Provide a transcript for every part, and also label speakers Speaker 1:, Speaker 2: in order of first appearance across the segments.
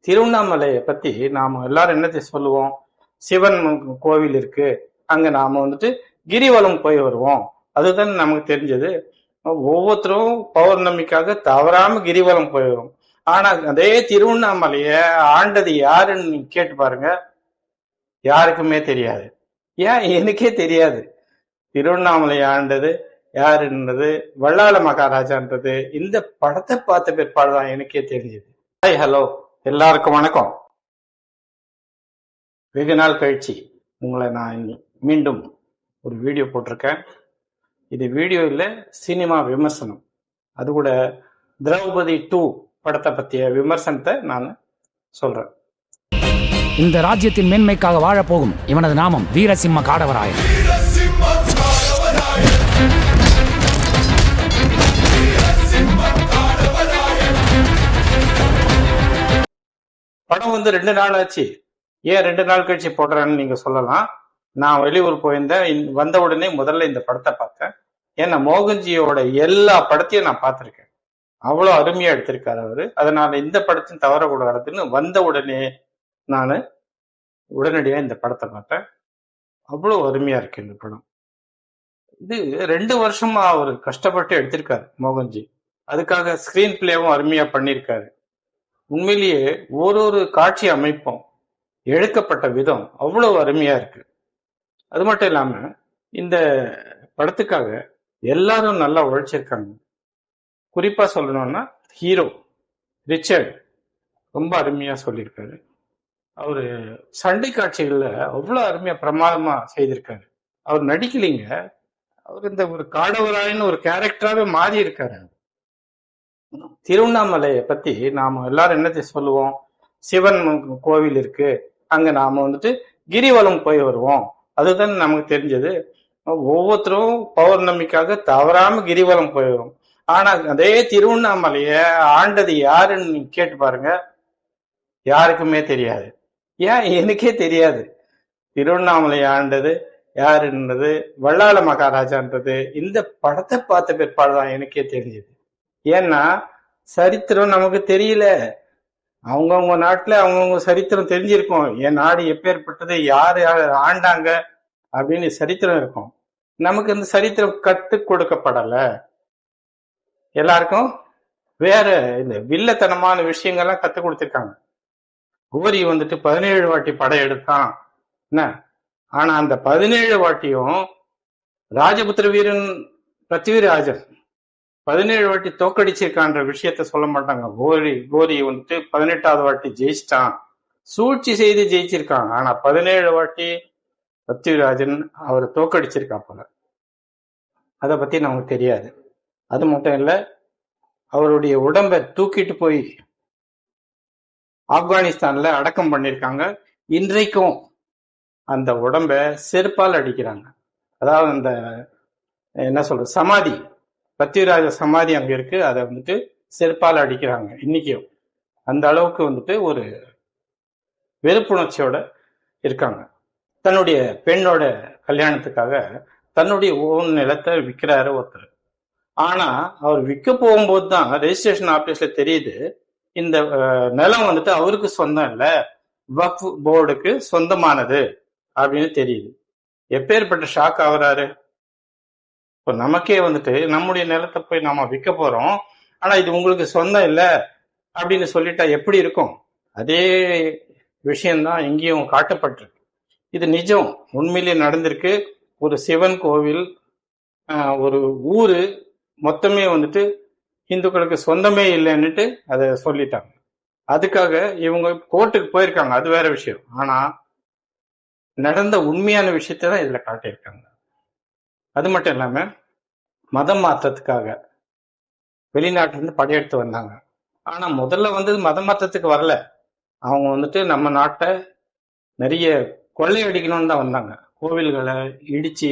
Speaker 1: திருவண்ணாமலையை பத்தி நாம எல்லாரும் என்னத்தை சொல்லுவோம்? சிவன் கோவில் இருக்கு. அங்க நாம வந்துட்டு கிரிவலம் போய் வருவோம். அதுதான் நமக்கு தெரிஞ்சது. ஒவ்வொருத்தரும் பௌர்ணமிக்காக தவறாம கிரிவலம் போய் வரும். ஆனா அதே திருவண்ணாமலைய ஆண்டது யாருன்னு கேட்டு பாருங்க. யாருக்குமே தெரியாது. ஏன்? எனக்கே தெரியாது. திருவண்ணாமலை ஆண்டது யாருன்றது? வள்ளாள மகாராஜான்றது. இந்த படத்தை பார்த்த பிற்பாடு தான் எனக்கே தெரிஞ்சது. ஹாய் ஹலோ எல்லாருக்கும் வணக்கம். வெகு நாள் கழிச்சு உங்களை நான் மீண்டும் ஒரு வீடியோ போட்டிருக்கேன். இது வீடியோ இல்லை சினிமா விமர்சனம். அது கூட திரௌபதி டூ படத்தை பற்றிய விமர்சனத்தை நான் சொல்றேன்.
Speaker 2: இந்த ராஜ்யத்தின் மேன்மைக்காக வாழப்போகும் இவனது நாமம் வீரசிம்ம காடவராயன்.
Speaker 1: படம் வந்து ரெண்டு நாள் ஆச்சு. ஏன் ரெண்டு நாள் கழிச்சு போடுறேன்னு நீங்க சொல்லலாம். நான் வெளியூர் போயிருந்தேன். இந்~ வந்த உடனே முதல்ல இந்த படத்தை பார்த்தேன். ஏன்னா மோகன்ஜியோட எல்லா படத்தையும் நான் பார்த்துருக்கேன். அவ்வளோ அருமையா எடுத்திருக்காரு அவரு. அதனால இந்த படத்தையும் தவறக்கூடாதுன்னு வந்த உடனே நான் உடனடியா இந்த படத்தை பார்த்தேன். அவ்வளோ அருமையா இருக்கு இந்த படம். இது ரெண்டு வருஷமா அவர் கஷ்டப்பட்டு எடுத்திருக்காரு மோகன்ஜி. அதுக்காக ஸ்கிரீன் பிளேவும் அருமையா பண்ணியிருக்காரு. உண்மையிலேயே ஒரு ஒரு காட்சி அமைப்பும் எடுக்கப்பட்ட விதம் அவ்வளவு அருமையா இருக்கு. அது மட்டும் இல்லாம இந்த படத்துக்காக எல்லாரும் நல்லா உழைச்சிருக்காங்க. குறிப்பா சொல்லணும்னா ஹீரோ ரிச்சர்ட் ரொம்ப அருமையா சொல்லியிருக்காரு. அவரு சண்டை காட்சிகள்ல அவ்வளோ அருமையா பிரமாதமா செய்திருக்காரு. அவர் நடிக்கலைங்க. அவர் இந்த ஒரு காடவராயின்னு ஒரு கேரக்டராகவே மாறி இருக்காரு திருவண்ணாமலையை பத்தி நாம எல்லாரும் என்னத்தை சொல்லுவோம்? சிவன் கோவில் இருக்கு. அங்க நாம வந்துட்டு கிரிவலம் போய் வருவோம். அதுதான் நமக்கு தெரிஞ்சது. ஒவ்வொருத்தரும் பௌர்ணமிக்காக தவறாம கிரிவலம் போய் வரும். ஆனா அதே திருவண்ணாமலைய ஆண்டது யாருன்னு கேட்டு பாருங்க. யாருக்குமே தெரியாது. ஏன்? எனக்கே தெரியாது. திருவண்ணாமலை ஆண்டது யாருன்றது? வள்ளாள மகாராஜான்றது. இந்த படத்தை பார்த்த பிற்பாடு தான் எனக்கே தெரிஞ்சது. ஏன்னா சரித்திரம் நமக்கு தெரியல. அவங்கவுங்க நாட்டுல அவங்கவுங்க சரித்திரம் தெரிஞ்சிருக்கும். என் நாடு எப்பேற்பட்டது யாரு யாரு ஆண்டாங்க அப்படின்னு சரித்திரம் இருக்கும். நமக்கு இந்த சரித்திரம் கத்து கொடுக்கப்படல. எல்லாருக்கும் வேற இந்த வில்லத்தனமான விஷயங்கள்லாம் கத்து கொடுத்திருக்காங்க. கோரி வந்துட்டு பதினேழு வாட்டி படம் எடுத்தான் என்ன? ஆனா அந்த பதினேழு வாட்டியும் ராஜபுத்திர வீரன் பிருத்திவிராஜன் பதினேழு வாட்டி தோக்கடிச்சிருக்கான்ற விஷயத்த சொல்ல மாட்டாங்க. கோரி கோரி வந்துட்டு பதினெட்டாவது வாட்டி ஜெயிச்சிட்டான். சூழ்ச்சி செய்து ஜெயிச்சிருக்காங்க ஆனா பதினேழு வாட்டி பிருத்திவிராஜன் அவர் தோக்கடிச்சிருக்கா போல. அதை பத்தி நமக்கு தெரியாது. அது மட்டும் இல்ல அவருடைய உடம்பை தூக்கிட்டு போய் ஆப்கானிஸ்தான்ல அடக்கம் பண்ணிருக்காங்க. இன்றைக்கும் அந்த உடம்ப செருப்பால் அடிக்கிறாங்க. அதாவது அந்த என்ன சொல்றது சமாதி. பத்யராஜ சமாதி அங்க இருக்கு. அதை வந்துட்டு செருப்பால் அடிக்கிறாங்க இன்னைக்கும். அந்த அளவுக்கு வந்துட்டு ஒரு வெறுப்புணர்ச்சியோட இருக்காங்க. தன்னுடைய பெண்ணோட கல்யாணத்துக்காக தன்னுடைய ஓன் நிலத்தை விற்கிறாரு ஒருத்தர். ஆனா அவர் விற்க போகும்போது தான் ரெஜிஸ்ட்ரேஷன் ஆபீஸ்ல தெரியுது. இந்த நிலம் வந்துட்டு அவருக்கு சொந்தம் இல்ல. வக்ஃப் போர்டுக்கு சொந்தமானது அப்படின்னு தெரியுது. எப்பேற்பட்ட ஷாக் ஆகுறாரு? இப்போ நமக்கே வந்துட்டு நம்முடைய நிலத்தை போய் நாம விற்க போறோம். ஆனா இது உங்களுக்கு சொந்தம் இல்லை அப்படின்னு சொல்லிட்டா எப்படி இருக்கும்? அதே விஷயம்தான் இங்கேயும் காட்டப்பட்டிருக்கு. இது நிஜம். உண்மையிலேயே நடந்திருக்கு. ஒரு சிவன் கோவில் ஒரு ஊர் மொத்தமே வந்துட்டு இந்துக்களுக்கு சொந்தமே இல்லைன்னுட்டு அதை சொல்லிட்டாங்க. அதுக்காக இவங்க கோர்ட்டுக்கு போயிருக்காங்க. அது வேற விஷயம். ஆனா நடந்த உண்மையான விஷயத்தை தான் இதுல காட்டியிருக்காங்க. அது மட்டும் இல்லாம மதம் மாற்றத்துக்காக வெளிநாட்டிலேருந்து படையெடுத்து வந்தாங்க. ஆனா முதல்ல வந்து மதம் மாற்றத்துக்கு வரல. அவங்க வந்துட்டு நம்ம நாட்டை நிறைய கொள்ளையடிக்கணும்னு தான் வந்தாங்க. கோவில்களை இடிச்சு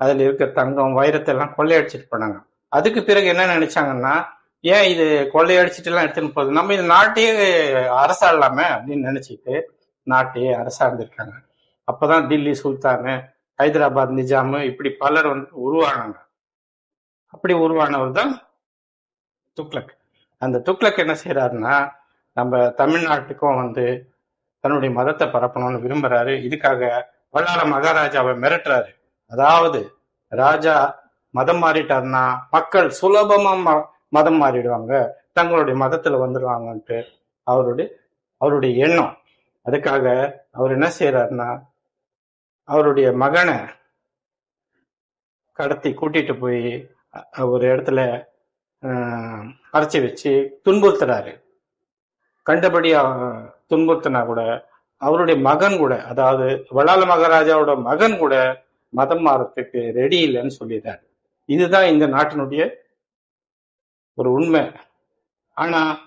Speaker 1: அதில் இருக்க தங்கம் வைரத்தை எல்லாம் கொள்ளையடிச்சிட்டு போனாங்க. அதுக்கு பிறகு என்ன நினைச்சாங்கன்னா ஏன் இது கொள்ளையடிச்சிட்டு எல்லாம் எடுத்துன்னு போகுது நம்ம இந்த நாட்டையே அரசாடலாமே அப்படின்னு நினைச்சிட்டு நாட்டையே அரசாண்டிருக்காங்க. அப்பதான் தில்லி சுல்தானு ஹைதராபாத் நிஜாமு இப்படி பலர் வந்து உருவானாங்க. அப்படி உருவானவர் தான் துக்ளக். அந்த துக்ளக் என்ன செய்யறாருன்னா நம்ம தமிழ்நாட்டுக்கும் வந்து தன்னுடைய மதத்தை பரப்பணும்னு விரும்புறாரு. இதுக்காக வல்லார மகாராஜாவை மிரட்டுறாரு. அதாவது ராஜா மதம் மாறிட்டாருன்னா மக்கள் சுலபமா ம- மதம் மாறிடுவாங்க. தங்களுடைய மதத்துல வந்துடுவாங்கன்ட்டு அவருடைய அவருடைய எண்ணம். அதுக்காக அவர் என்ன செய்யறாருன்னா அவருடைய மகனை கடத்தி கூட்டிட்டு போய் ஒரு இடத்துல அரைச்சி வச்சு துன்புறுத்துறாரு. கண்டபடி அவ- துன்புறுத்தினா கூட அவருடைய மகன் கூட அதாவது வளால மகாராஜாவோட மகன் கூட மதம் மாறத்துக்கு ரெடி இல்லைன்னு சொல்லிடுறாரு இதுதான் இந்த நாட்டினுடைய ஒரு உண்மை. ஆனா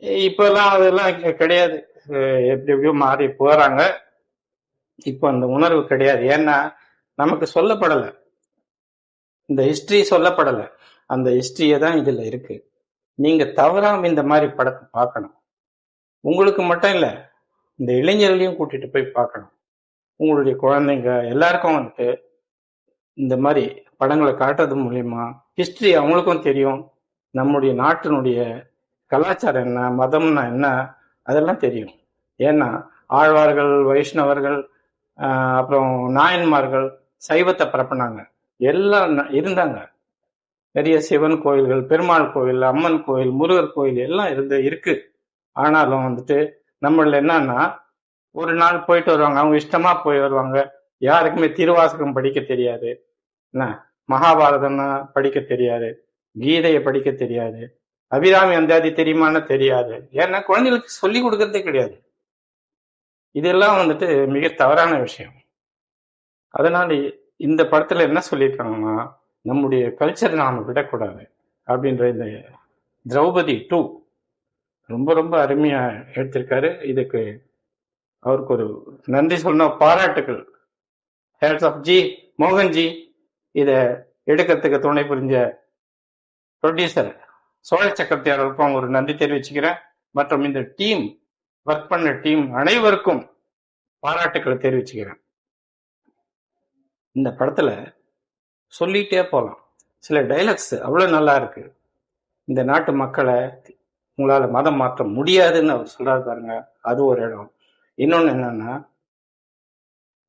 Speaker 1: இப்பெல்லாம் அதெல்லாம் கிடையாது. எப்படி எப்படியோ மாறி போறாங்க. இப்போ அந்த உணர்வு கிடையாது. ஏன்னா நமக்கு சொல்லப்படல. இந்த ஹிஸ்டரி சொல்லப்படல. அந்த ஹிஸ்டரியை தான் இதுல இருக்கு. நீங்க தவறாம இந்த மாதிரி படத்தை பார்க்கணும். உங்களுக்கு மட்டும் இல்ல இந்த இளைஞர்களையும் கூட்டிட்டு போய் பார்க்கணும். உங்களுடைய குழந்தைங்க எல்லாருக்கும் வந்துட்டு இந்த மாதிரி படங்களை காட்டுறது மூலியமா ஹிஸ்டரி அவங்களுக்கும் தெரியும். நம்முடைய நாட்டினுடைய கலாச்சாரம் என்ன மதம்னா என்ன அதெல்லாம் தெரியும். ஏன்னா ஆழ்வார்கள் வைஷ்ணவர்கள் அப்புறம் நாயன்மார்கள் சைவத்தை பரப்புனாங்க. எல்லாம் இருந்தாங்க. நிறைய சிவன் கோயில்கள் பெருமாள் கோயில் அம்மன் கோயில் முருகர் கோயில் எல்லாம் இருந்து இருக்கு. ஆனாலும் வந்துட்டு நம்மள என்னன்னா ஒரு நாள் போயிட்டு வருவாங்க. அவங்க இஷ்டமா போய் வருவாங்க. யாருக்குமே திருவாசகம் படிக்க தெரியாது. என்ன? மகாபாரதம்னா படிக்க தெரியாது. கீதையை படிக்க தெரியாது. அபிராமி அந்தாதி தெரியுமான்னு தெரியாது. ஏன்னா குழந்தைகளுக்கு சொல்லி கொடுக்கறதே கிடையாது. இதெல்லாம் வந்துட்டு மிக தவறான விஷயம். அதனால இந்த படத்துல என்ன சொல்லியிருக்காங்கன்னா நம்முடைய கல்ச்சர் நாம விடக்கூடாது அப்படின்ற இந்த திரௌபதி டூ ரொம்ப ரொம்ப அருமையா எடுத்திருக்காரு. இதுக்கு அவருக்கு ஒரு நன்றி சொன்ன பாராட்டுகள் ஹேட்ஸ் ஆஃப் ஜி மோகன்ஜி இதை எடுக்கிறதுக்கு துணை புரிஞ்ச ப்ரொடியூசர் சோழ சக்கரவர்த்தி அவர்களுக்கும் ஒரு நன்றி தெரிவிச்சுக்கிறேன். மற்றும் இந்த டீம் ஒர்க் பண்ண டீம் அனைவருக்கும் பாராட்டுக்களை தெரிவிச்சுக்கிறேன். இந்த படத்துல சொல்லிட்டே போகலாம் சில டைலாக்ஸ் அவ்வளவு நல்லா இருக்கு. இந்த நாட்டு மக்களை உங்களால மதம் மாற்ற முடியாதுன்னு அவர் சொல்றாரு பாருங்க. அது ஒரு இடம். இன்னொன்னு என்னன்னா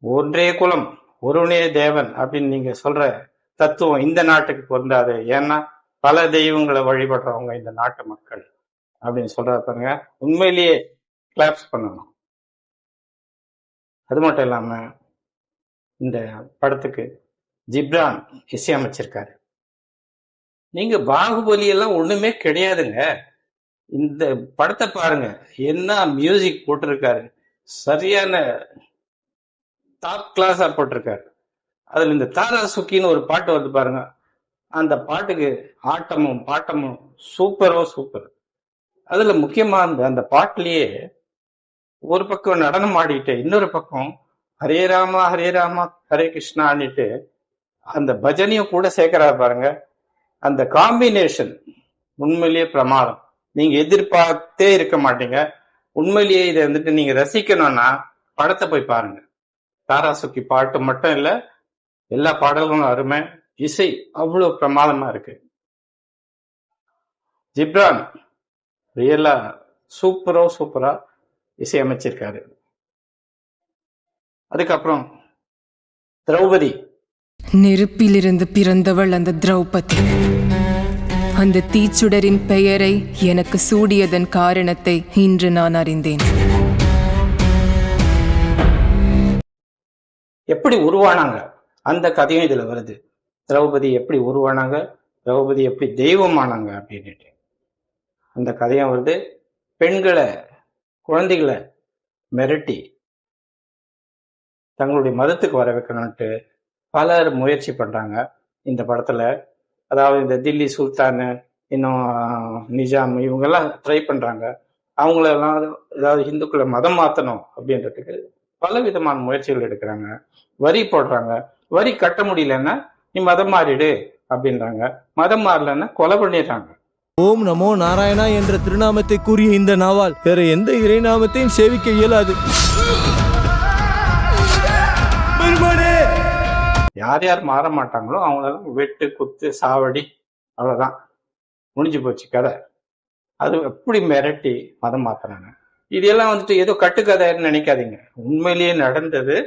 Speaker 1: ஒன்றே குலம் ஒருவனே தேவன் அப்படின்னு நீங்க சொல்ற தத்துவம் இந்த நாட்டுக்கு பொருந்தாது. ஏன்னா பல தெய்வங்களை வழிபடுறவங்க இந்த நாட்டு மக்கள் அப்படின்னு சொல்றாரு பாருங்க. உண்மையிலேயே கிளாப்ஸ் பண்ணணும். அது மட்டும் இல்லாம இந்த படத்துக்கு ஜிப்ரான் இசையமைச்சிருக்காரு நீங்க பாகுபலி எல்லாம் ஒண்ணுமே கிடையாதுங்க. இந்த படத்தை பாருங்க. என்ன மியூசிக் போட்டிருக்காரு. சரியான டாப் கிளாஸா போட்டிருக்காரு. அதுல இந்த தாரா சுக்கின்னு ஒரு பாட்டு வந்து பாருங்க. அந்த பாட்டுக்கு ஆட்டமும் பாட்டமும் சூப்பரோ சூப்பர் அதில் முக்கியமாக அந்த அந்த பாட்டுலயே ஒரு பக்கம் நடனம் ஆடிட்டு இன்னொரு பக்கம் ஹரே ராமா ஹரே ராமா ஹரே கிருஷ்ணான்னுட்டு அந்த பஜனையும் கூட சேர்க்கிறாரு பாருங்க. அந்த காம்பினேஷன் உண்மையிலேயே பிரமாதம். நீங்க எதிர்பார்த்தே இருக்க மாட்டீங்க. உண்மையிலேயே இதை வந்துட்டு நீங்க ரசிக்கணும்னா படத்தை போய் பாருங்க. தாராசுக்கி பாட்டு மட்டும் இல்ல எல்லா பாடல்களும் அருமை. இசை அவ்வளவு பிரமாதமா இருக்கு. ஜிப்ரான் ரியலா சூப்பரோ சூப்பரா இசையமைச்சிருக்காரு. அதுக்கப்புறம் திரௌபதி.
Speaker 3: நெருப்பிலிருந்து பிறந்தவள் அந்த திரௌபதி. அந்த தீச்சுடரின் பெயரை எனக்கு சூடியதன் காரணத்தை இன்று நான் அறிந்தேன்.
Speaker 1: எப்படி உருவானாங்க? அந்த கதையும் இதுல வருது. திரௌபதி எப்படி உருவானாங்க? திரௌபதி எப்படி தெய்வமானாங்க அப்படின்ட்டு அந்த கதையும் வருது. பெண்களை குழந்தைகளை மிரட்டி தங்களுடைய மதத்துக்கு வர வைக்கணும்ட்டு பலர் முயற்சி பண்ணுறாங்க இந்த படத்தில் அதாவது இந்த தில்லி சுல்தானு இன்னும் நிஜாம் இவங்கெல்லாம் ட்ரை பண்ணுறாங்க அவங்களெல்லாம் ஏதாவது இந்துக்களை மதம் மாற்றணும் அப்படின்றதுக்கு பல விதமான முயற்சிகள் எடுக்கிறாங்க. வரி போடுறாங்க. வரி கட்ட முடியலன்னா நீ மதம் மாறிடு அப்படின்றாங்க. மதம் மாறலன்னா கொலை பண்ணிடுறாங்க.
Speaker 4: ஓம் நமோ நாராயணா என்ற திருநாமத்தை கூறிய இந்த நாவால் வேற எந்த இறைநாமத்தையும் சேவிக்க இயலாது!
Speaker 1: யார் யார் மாற மாட்டாங்களோ அவங்களெல்லாம் வெட்டு குத்து சாவடி அவ்வளவுதான். முடிஞ்சு போச்சு கதை. அது எப்படி மிரட்டி மதம் மாத்துறாங்க? இதெல்லாம் வந்துட்டு ஏதோ கட்டுக்கதைன்னு நினைக்காதீங்க. உண்மையிலேயே நடந்தது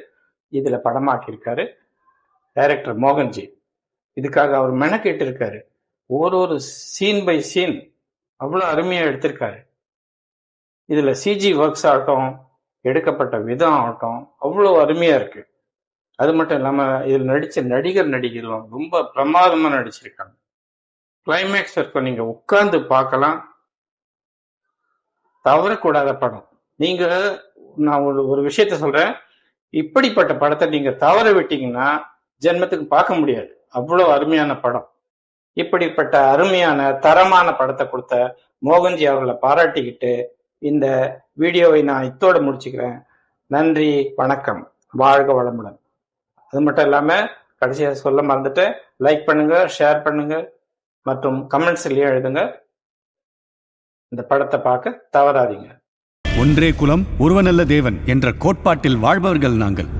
Speaker 1: இதுல படமாக்கியிருக்காரு. டைரக்டர் மோகன்ஜி. இதுக்காக அவர் மெனக்கெட்டு இருக்காரு ஒரு ஒரு சீன் பை சீன் அவ்வளோ அருமையாக எடுத்திருக்காரு. இதுல சிஜி ஒர்க்ஸ் ஆகட்டும் எடுக்கப்பட்ட விதம் ஆகட்டும் அவ்வளோ அருமையாக இருக்கு. அது மட்டும் இல்லாம இதில் நடிச்ச நடிகர் நடிகர்களும் ரொம்ப பிரமாதமா நடிச்சிருக்காங்க. கிளைமேக்ஸ் இருக்கும் நீங்கள் உட்கார்ந்து பார்க்கலாம். தவறக்கூடாத படம். நீங்கள் நான் ஒரு ஒரு விஷயத்த சொல்றேன். இப்படிப்பட்ட படத்தை நீங்கள் தவற விட்டீங்கன்னா ஜென்மத்துக்கு பார்க்க முடியாது. அவ்வளோ அருமையான படம். இப்படிப்பட்ட அருமையான தரமான படத்தை கொடுத்த மோகன்ஜி அவர்களை பாராட்டிக்கிட்டு இந்த வீடியோவை நான் இத்தோடு முடிச்சுக்கிறேன். நன்றி வணக்கம். வாழ்க வளமுடன். அது மட்டும் இல்லாமல் கடைசியாக சொல்ல மறந்துட்டு லைக் பண்ணுங்க ஷேர் பண்ணுங்க மற்றும் கமெண்ட்ஸ்லயும் எழுதுங்க. இந்த படத்தை பார்க்க தவறாதீங்க.
Speaker 5: ஒன்றே குலம் ஒருவனல்ல தேவன் என்ற கோட்பாட்டில் வாழ்பவர்கள் நாங்கள்.